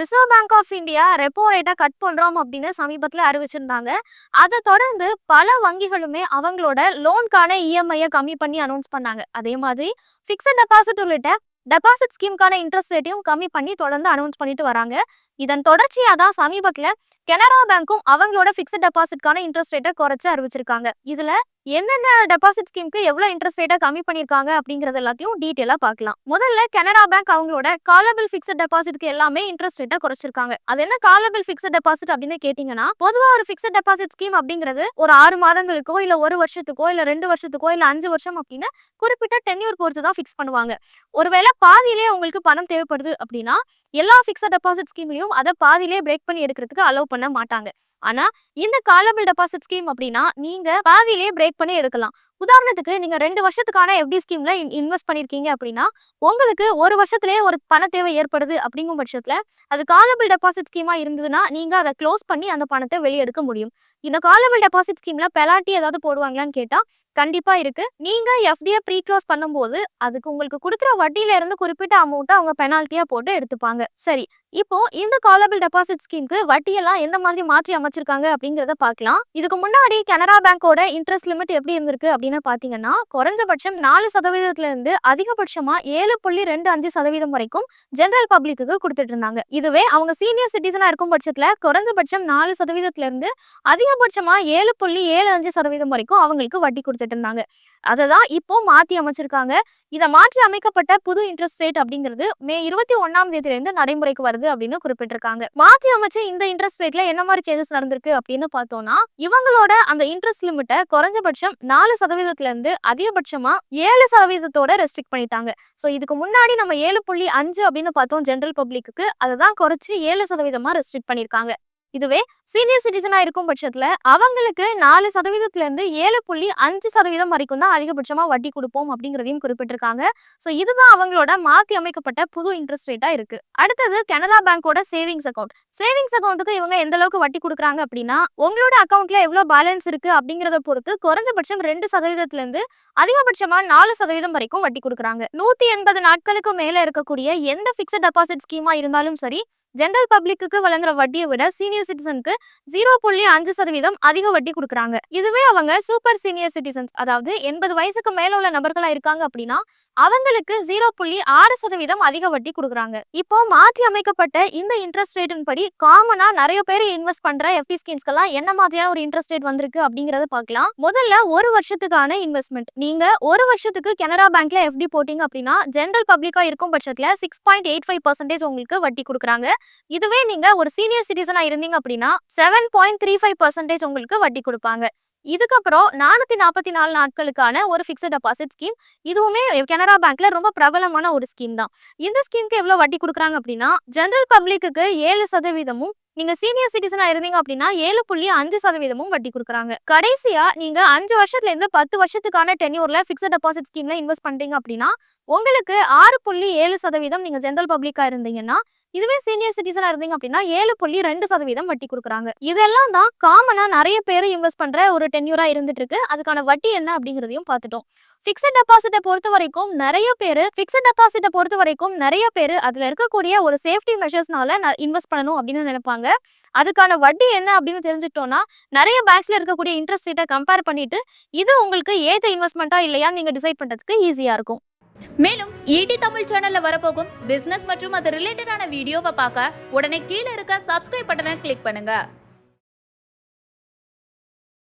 Reserve Bank of India repo ரேட்டை cut பண்றோம் அப்படின்னு சமீபத்தில் அறிவிச்சிருந்தாங்க. அதை தொடர்ந்து பல வங்கிகளுமே அவங்களோட லோன்கான இஎம்ஐயை கம்மி பண்ணி அனௌன்ஸ் பண்ணாங்க. அதே மாதிரி ஃபிக்ஸட் டெபாசிட் உள்ளிட்ட டெபாசிட் ஸ்கீம்கான இன்ட்ரெஸ்ட் ரேட்டையும் கம்மி பண்ணி தொடர்ந்து அனௌன்ஸ் பண்ணிட்டு வராங்க. இதன் தொடர்ச்சியாக தான் சமீபத்தில் கனரா பேங்க்கும் அவங்களோட ஃபிக்ஸட் டெபாசிட்கான இன்ட்ரெஸ்ட் ரேட்டை குறைச்சு அறிவிச்சிருக்காங்க. இதுல என்னென்ன டெபாசிட் ஸ்கீமுக்கு எவ்வளவு இன்ட்ரெஸ்ட் ரேட்டை கம்மி பண்ணிருக்காங்க அப்படிங்கறது எல்லாத்தையும் டீட்டெயிலா பார்க்கலாம். முதல்ல கனரா பேங்க் அவங்களோட காலபிள் ஃபிக்ஸட் டெபாசிட்க்கு எல்லாமே இன்ட்ரெஸ்ட் ரேட்டை குறைச்சிருக்காங்க. அது என்ன காலபிள் ஃபிக்ஸட் டெபாசிட் அப்படின்னு கேட்டீங்கன்னா பொதுவா ஒரு ஃபிக்ஸட் டெபாசிட் ஸ்கீம் அப்படிங்கிறது ஒரு ஆறு மாதங்களுக்கோ இல்ல ஒரு வருஷத்துக்கோ இல்ல ரெண்டு வருஷத்துக்கோ இல்ல அஞ்சு வருஷம் அப்படின்னு குறிப்பிட்ட டென்யூர் பொறுத்து தான் ஃபிக்ஸ் பண்ணுவாங்க. ஒருவேளை பாதியிலே உங்களுக்கு பணம் தேவைப்படுது அப்படின்னா எல்லா ஃபிக்ஸட் டெபாசிட் ஸ்கீம்லயும் அதை பாதியிலே பிரேக் பண்ணி எடுக்கிறதுக்கு அலோவ் பண்ண மாட்டாங்க. ஆனா இந்த காலபிள் டெபாசிட் ஸ்கீம் அப்படின்னா நீங்க பாதியிலேயே பிரேக் பண்ணி எடுக்கலாம். உதாரணத்துக்கு நீங்க ரெண்டு வருஷத்துக்கான எஃப்டி ஸ்கீம்ல இன்வெஸ்ட் பண்ணிருக்கீங்க அப்படின்னா உங்களுக்கு ஒரு வருஷத்துலயே ஒரு பண தேவை ஏற்படுது அப்படிங்கும் பட்சத்துல அது காலபிள் டெபாசிட் ஸ்கீமா இருந்ததுன்னா நீங்க அதை க்ளோஸ் பண்ணி அந்த பணத்தை வெளியே எடுக்க முடியும். இந்த காலபிள் டெபாசிட் ஸ்கீம்ல பெலாட்டி ஏதாவது போடுவாங்களான்னு கேட்டா கண்டிப்பா இருக்கு. நீங்க எஃப்டியை ப்ரீ க்ளோஸ் பண்ணும்போது அதுக்கு உங்களுக்கு கொடுக்குற வட்டியில இருந்து குறிப்பிட்ட அமௌண்ட்டை அவங்க பெனால்ட்டியா போட்டு எடுத்துப்பாங்க. சரி இப்போ இந்த காலபிள் டெபாசிட் ஸ்கீமுக்கு வட்டியெல்லாம் எந்த மாதிரி மாற்றி அமைச்சிருக்காங்க அப்படிங்கறத பார்க்கலாம். இதுக்கு முன்னாடி கனரா பேங்கோட இன்ட்ரெஸ்ட் லிமிட் எப்படி இருந்திருக்கு அப்படின்னு பாத்தீங்கன்னா குறைஞ்சபட்சம் நாலு சதவீதத்துல இருந்து அதிகபட்சமா ஏழு புள்ளி ரெண்டு அஞ்சு சதவீதம் வரைக்கும் ஜெனரல் பப்ளிக்கு கொடுத்துட்டு இருந்தாங்க. இதுவே அவங்க சீனியர் சிட்டிசனா இருக்கும் பட்சத்துல குறைஞ்சபட்சம் நாலு சதவீதத்துல இருந்து அதிகபட்சமா ஏழு புள்ளி ஏழு அஞ்சு சதவீதம் வரைக்கும் அவங்களுக்கு வட்டி கொடுத்துட்டு இருந்தாங்க. அதை தான் இப்போ மாத்தி அமைச்சிருக்காங்க. இதை மாற்றி அமைக்கப்பட்ட புது இன்ட்ரெஸ்ட் ரேட் அப்படிங்கிறது மே இருபத்தி ஒன்னாம் தேதியில இருந்து நடைமுறைக்கு வருது அப்படின்னு குறிப்பிட்டிருக்காங்க. மாத்தி அமைச்ச இந்த இன்ட்ரெஸ்ட் ரேட்ல என்ன மாதிரி சேஞ்சஸ் நடந்திருக்கு அப்படின்னு பார்த்தோம்னா இவங்களோட அந்த இன்ட்ரெஸ்ட் லிமிட்டை குறைஞ்சபட்சம் நாலு சதவீதத்துல இருந்து அதிகபட்சமா ஏழு சதவீதத்தோட ரெஸ்ட்ரிக்ட் பண்ணிட்டாங்க. ஸோ இதுக்கு முன்னாடி நம்ம ஏழு புள்ளி அஞ்சு அப்படின்னு பார்த்தோம் ஜென்ரல் பப்ளிக்கு அதை தான் குறைச்சி ஏழு சதவீதமா ரெஸ்ட்ரிக்ட் பண்ணியிருக்காங்க. இதுவே சீனியர் சிட்டிசனா இருக்கும் பட்சத்துல அவங்களுக்கு நாலு சதவீதத்துல இருந்து ஏழு புள்ளி அஞ்சு சதவீதம் வரைக்கும் தான் அதிகபட்சமா வட்டி கொடுப்போம் அப்படிங்கிறதையும் குறிப்பிட்டிருக்காங்க. ஸோ இதுதான் அவங்களோட மாத்தி அமைக்கப்பட்ட புது இன்ட்ரெஸ்ட் ரேட்டா இருக்கு. அடுத்தது கனரா பேங்கோட சேவிங்ஸ் அக்கௌண்ட் சேவிங்ஸ் அக்கௌண்ட்டுக்கு இவங்க எந்த அளவுக்கு வட்டி கொடுக்குறாங்க அப்படின்னா உங்களோட அக்கௌண்ட்ல எவ்வளவு பேலன்ஸ் இருக்கு அப்படிங்கறத பொறுத்து குறைந்தபட்சம் ரெண்டு சதவீதத்துல இருந்து அதிகபட்சமா நாலு சதவீதம் வரைக்கும் வட்டி கொடுக்குறாங்க. நூத்தி எண்பது நாட்களுக்கு மேல இருக்கக்கூடிய எந்த பிக்சட் டெபாசிட் ஸ்கீமா இருந்தாலும் சரி ஜென்ரல் பப்ளிக்கு வழங்குற வட்டியை விட சீனியர் சிட்டிசனுக்கு ஜீரோ புள்ளி அஞ்சு சதவீதம் அதிக வட்டி கொடுக்குறாங்க. இதுவே அவங்க சூப்பர் சீனியர் சிட்டிசன்ஸ் அதாவது எண்பது வயசுக்கு மேல உள்ள நபர்களா இருக்காங்க அப்படின்னா அவங்களுக்கு ஜீரோ புள்ளி ஆறு சதவீதம் அதிக வட்டி கொடுக்குறாங்க. இப்போ மாற்றி அமைக்கப்பட்ட இந்த இன்ட்ரெஸ்ட் ரேட்டின் படி காமனா நிறைய பேர் இன்வெஸ்ட் பண்ற எஃப்டி ஸ்கீம்ஸ்க்கெல்லாம் என்ன மாதிரியான ஒரு இன்ட்ரெஸ்ட் ரேட் வந்திருக்கு அப்படிங்கறத பார்க்கலாம். முதல்ல ஒரு வருஷத்துக்கான இன்வெஸ்ட்மெண்ட் நீங்க ஒரு வருஷத்துக்கு கனரா பேங்க்ல எஃப்டி போட்டீங்க அப்படின்னா ஜென்ரல் பப்ளிக்கா இருக்கும் பட்சத்துல six point eight five percentage உங்களுக்கு வட்டி கொடுக்குறாங்க. இதுவே நீங்க ஒரு சீனியர் சிட்டிசனா இருந்தீங்க அப்படின்னா seven point three five percentage உங்களுக்கு வட்டி கொடுப்பாங்க. இதுக்கப்புறம் நானூத்தி நாற்பத்தி நாலு நாட்களுக்கான ஒரு ஃபிக்ஸட் டெபாசிட் ஸ்கீம் இதுவுமே கனரா பேங்க்ல ரொம்ப பிரபலமான ஒரு ஸ்கீம் தான். இந்த ஸ்கீமுக்கு எவ்வளவு வட்டி கொடுக்குறாங்க அப்படின்னா ஜெனரல் பப்ளிக்கு ஏழு சதவீதமும் நீங்க சீனியர் சிட்டிசனா இருந்தீங்க அப்படின்னா ஏழு புள்ளி அஞ்சு சதவீதமும் வட்டி கொடுக்குறாங்க. கடைசியா நீங்க அஞ்சு வருஷத்துல இருந்து பத்து வருஷத்துக்கான டென்யூர்ல ஃபிக்ஸட் டெபாசிட் ஸ்கீம்ல இன்வெஸ்ட் பண்றீங்க அப்படின்னா உங்களுக்கு ஆறு புள்ளி ஏழு சதவீதம் நீங்க ஜென்ரல் பப்ளிக்கா இருந்தீங்கன்னா இதுவே சீனியர் சிட்டிசனா இருந்தீங்க அப்படின்னா ஏழு புள்ளி ரெண்டு சதவீதம் வட்டி கொடுக்குறாங்க. இதெல்லாம் தான் காமனா நிறைய பேர் இன்வெஸ்ட் பண்ற ஒரு டென்யூரா இருந்துட்டு இருக்கு. அதுக்கான வட்டி என்ன அப்படிங்கிறதையும் பார்த்துட்டோம். ஃபிக்ஸட் டெபாசிட்டை பொறுத்த வரைக்கும் நிறைய பேர் ஃபிக்ஸட் டெபாசிட்டை பொறுத்த வரைக்கும் நிறைய பேர் அதுல இருக்கக்கூடிய ஒரு சேஃப்டி மெஷர்ஸ்னால இன்வெஸ்ட் பண்ணணும் அப்படின்னு நினைப்பாங்க. அதுக்கான வட்டி என்ன அப்படின்னு தெரிஞ்சுட்டோம்னா நிறைய பேங்க்ஸ்ல இருக்கக்கூடிய இன்ட்ரெஸ்ட் ரேட்டை கம்பேர் பண்ணிட்டு இது உங்களுக்கு ஏத்த இன்வெஸ்ட்மெண்ட்டா இல்லையா நீங்க டிசைட் பண்றதுக்கு ஈஸியா இருக்கும். மேலும் ஈடி தமிழ் சேனல்ல வரப்போகும் பிசினஸ் மற்றும் அது ரிலேட்டடான வீடியோவை பார்க்க உடனே கீழே இருக்க சப்ஸ்கிரைப் பட்டனை கிளிக் பண்ணுங்க.